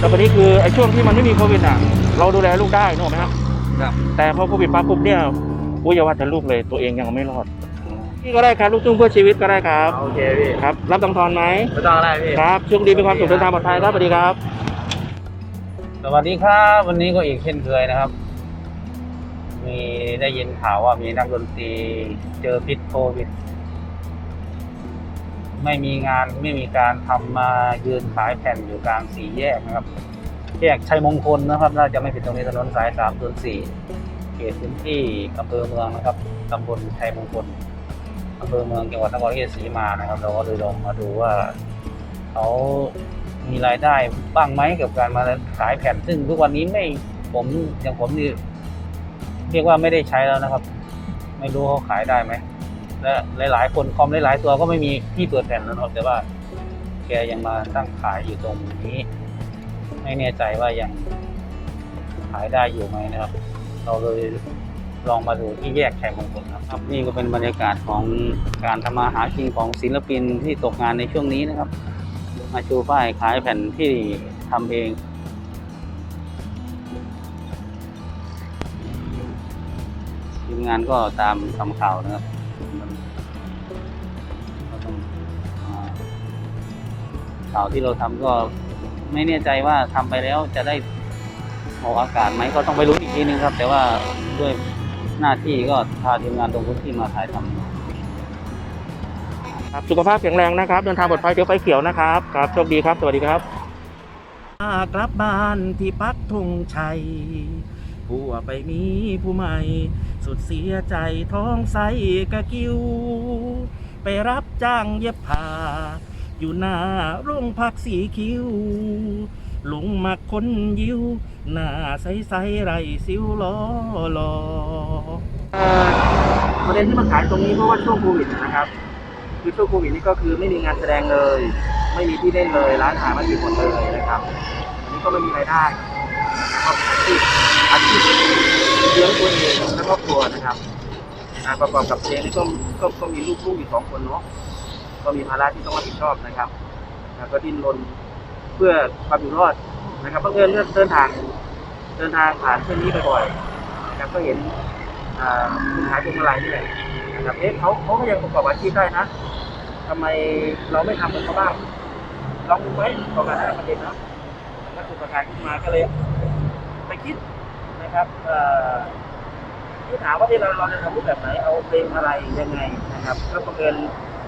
แต่วันนี้คือไอ้ช่วงที่มันไม่มีโควิดอะ เราดูแลลูกได้นึกออกไหมครับครับแต่พอโควิดมาปุ๊บเนี่ยอุ้ยอย่าว่าแต่ลูกเลยตัวเองยังไม่รอดพี่ก็ได้ครับลูกทุ่งเพื่อชีวิตก็ได้ครับโอเคพี่ครับรับตังค์ทอนไหมไม่ต้องอะไรพี่ครับโช่วงดีมีความสุขเดินทางปลอดภัยครับสวัสดีครับ สวัสดีครับวันนี้ก็อีกเช่นเคยนะครับ มีได้ยินข่าวว่ามีนักดนตรีเจอพิษโควิด ไม่มีงานไม่มีการทำมายืนขายแผ่นอยู่กลางสี่แยกนะครับแยกชัยมงคลนะครับน่าจะไม่ผิดตรงนี้ถนนสายสามส่วนสี่เขตพื้นที่อำเภอเมืองนะครับตำบลชัยมงคลอำเภอเมืองจังหวัดนครราชสีมานะครับ เราก็เลยลองมาดูว่าเขามีรายได้บ้างไหมกับการมาขายแผ่นซึ่งทุกวันนี้ไม่ผมอย่างผมนี่เรียกว่าไม่ได้ใช้แล้วนะครับ ไม่รู้เขาขายได้ไหม และหลาย ๆ คนคอมหลาย ๆ ตัวก็ไม่มีที่เปิดแผ่นแล้วนะครับแต่ว่าแกยังมาตั้งขายอยู่ตรงนี้ ไม่แน่ใจว่ายังขายได้อยู่ไหมนะครับ เราเลยลองมาดูที่แยกแข่งมงคลนะครับ นี่ก็เป็นบรรยากาศของการทำมาหากินของศิลปินที่ตกงานในช่วงนี้นะครับ มาชูป้ายขายแผ่นที่ทำเองทีมงานก็ตามทำข่าวนะครับ ข่าวที่เราทำก็ไม่แน่ใจว่าทำไปแล้วจะได้ออกอากาศไหมก็ต้องไปรู้นอีกทีนึงครับ แต่ว่าด้วยหน้าที่ก็พาทีมงานลงพื้นที่มาถ่ายทำครับสุขภาพแข็งแรงนะครับ เดินทางปลอดภัยเดี๋ยวไฟเขียวนะครับครับโชคดีครับ สวัสดีครับกลับบ้านที่ปักธงชัย ผู้ว่าไปมีผู้ใหม่ สุดเสียใจท้องใสกะกิ้ว ไปรับจ้างเย็บผ้า อยู่หน้าโรงพักสีคิ้วหลงมักคนยิวหน้าใสใสไรสิวล้อลอประเด็นที่มาขายตรงนี้เพราะว่าช่วงโควิดนะครับ คือช่วงโควิดนี่ก็คือไม่มีงานแสดงเลย ไม่มีที่เล่นเลย ร้านอาหารไม่มีหมดเลยนะครับ อันนี้ก็ไม่มีรายได้ นะครับอาชีพเลี้ยงตัวเองและครอบครัวนะครับประกอบกับเพลงนี่ก็ก็ก็มีลูกลูกอีกสองคนเนาะก็มีภาระที่ต้องรับผิดชอบนะครับก็ดิ้นรนเพื่อความอยู่รอดนะครับเพื่อเดินเดินทางเดินทางผ่านเส้นนี้บ่อยๆนะครับก็เห็นอ่าคุณขายพวงมาลัยนี่แหละนะครับเอ๊ะเขาเขาก็ยังประกอบอาชีพได้นะทำไมเราไม่ทำเหมือนเขาบ้างลองดูไหมประกาศประเด็นนะแล้วถูกประกาศขึ้นมาก็เลย ไปคิดนะครับเอ่อที่ถามว่าที่เราเราจะทำรูปแบบไหนเอาเพลงอะไรยังไงนะครับก็บังเอิญ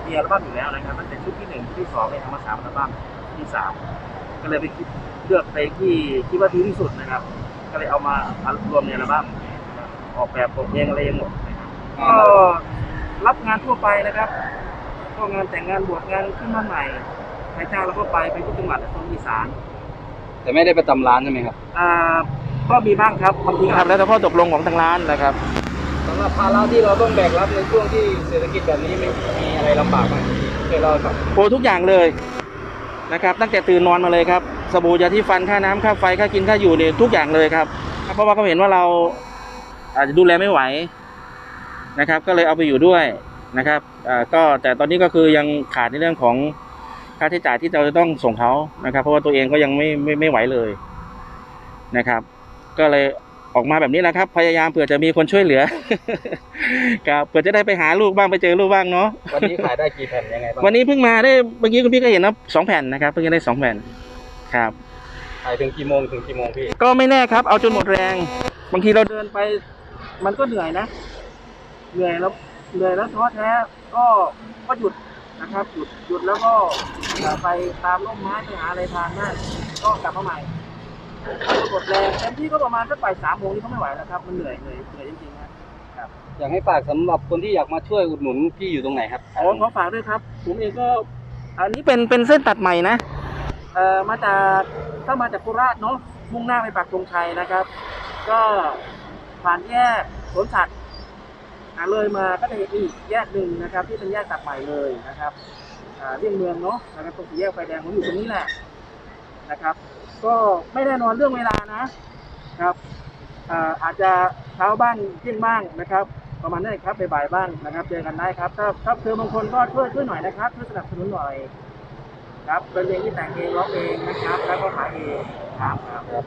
มีอัลบั้มอยู่แล้วนะครับตั้งแต่ชุดที่หนึ่งชุดที่สองเนี่ยทำมาสามอัลบั้มชุดที่สามก็เลยไปคิดเลือกเพลงที่ที่ว่าดีที่สุดนะครับ ก็เลยเอามารวมในอัลบั้มนะครับออกแบบบทเพลงอะไรเองหมดนะครับก็รับงานทั่วไปนะครับก็งานแต่งงานบวชงานขึ้นบ้านใหม่ใครจ้างเราก็ไปไปทุกจังหวัดในภาคอีสาน แต่ไม่ได้ไปตำร้านใช่ไหมครับอ่า ก็มีบ้างครับบางทีครับแล้วแต่ข้อตกลงของทางร้านนะครับสำหรับภาระที่เราต้องแบกรับในช่วงที่เศรษฐกิจแบบนี้ไม่มีอะไรลำบากไหมเคยเล่าให้ฟังโอ้ทุกอย่างเลยนะครับตั้งแต่ตื่นนอนมาเลยครับสบู่ยาที่ฟันค่าน้ำค่าไฟค่ากินค่าอยู่เนี่ยทุกอย่างเลยครับ เพราะว่าเขาเห็นว่าเราอาจจะดูแลไม่ไหวนะครับ ก็เลยเอาไปอยู่ด้วยนะครับอ่าก็แต่ตอนนี้ก็คือยังขาดในเรื่องของค่าใช้จ่ายที่เราจะต้องส่งเขานะครับ เพราะว่าตัวเองก็ยังไม่ไม่ไม่ไหวเลยนะครับ ก็เลยออกมาแบบนี้นะครับ พยายามเผื่อจะมีคนช่วยเหลือครับเผื่อจะได้ไปหาลูกบ้างไปเจอลูกบ้างเนาะวันนี้ขายได้กี่แผ่นยังไงบ้างวันนี้เพิ่งมาได้เมื่อกี้คุณพี่ก็เห็นนะสองแผ่นนะครับเพิ่งจะได้สองแผ่นครับขายถึงกี่โมงถึงกี่โมงพี่ก็ไม่แน่ครับ เอาจนหมดแรง บางทีเราเดินไป มันก็เหนื่อยนะเหนื่อยแล้วเหนื่อยแล้วท้อแท้ก็ก็หยุดนะครับหยุดหยุดแล้วก็เอ่อไปตามร่มไม้ไปหาอะไรทานได้ก็กลับมาใหม่เอาจน หมดแรงเต็มที่ก็ประมาณสักบ่ายสามโมงนี่ก็ไม่ไหวแล้วครับ มันเหนื่อยเหนื่อยเหนื่อยจริงๆครับอยากให้ฝากสำหรับคนที่อยากมาช่วยอุดหนุนพี่อยู่ตรงไหนครับขอขอฝากด้วยครับ ผมเองก็ อันนี้เป็นเป็นเส้นตัดใหม่นะเอ่อมาจากถ้ามาจากโคราชเนาะมุ่งหน้าไปปากธงชัยนะครับ ก็ผ่านแยกสวนสัตว์อ่าเลยมาก็จะเห็นอีกแยกหนึ่งนะครับ ที่เป็นแยกตัดใหม่เลยนะครับอ่าเลี่ยงเมืองเนาะนะครับตรงสี่แยกไฟแดงผมอยู่ตรงนี้แหละ นะครับ ก็ไม่แน่นอนเรื่องเวลานะครับอาจจะเช้าบ้างเที่ยงบ้างนะครับประมาณนั้นครับบ่ายบ้างนะครับ เจอกันได้ครับ ถ้าถ้าเจอบางคนก็ช่วยช่วยหน่อยนะครับช่วยสนับสนุนหน่อยครับเป็นเพลงที่แต่งเองร้องเองนะครับ แล้วก็ขายเองครับครับ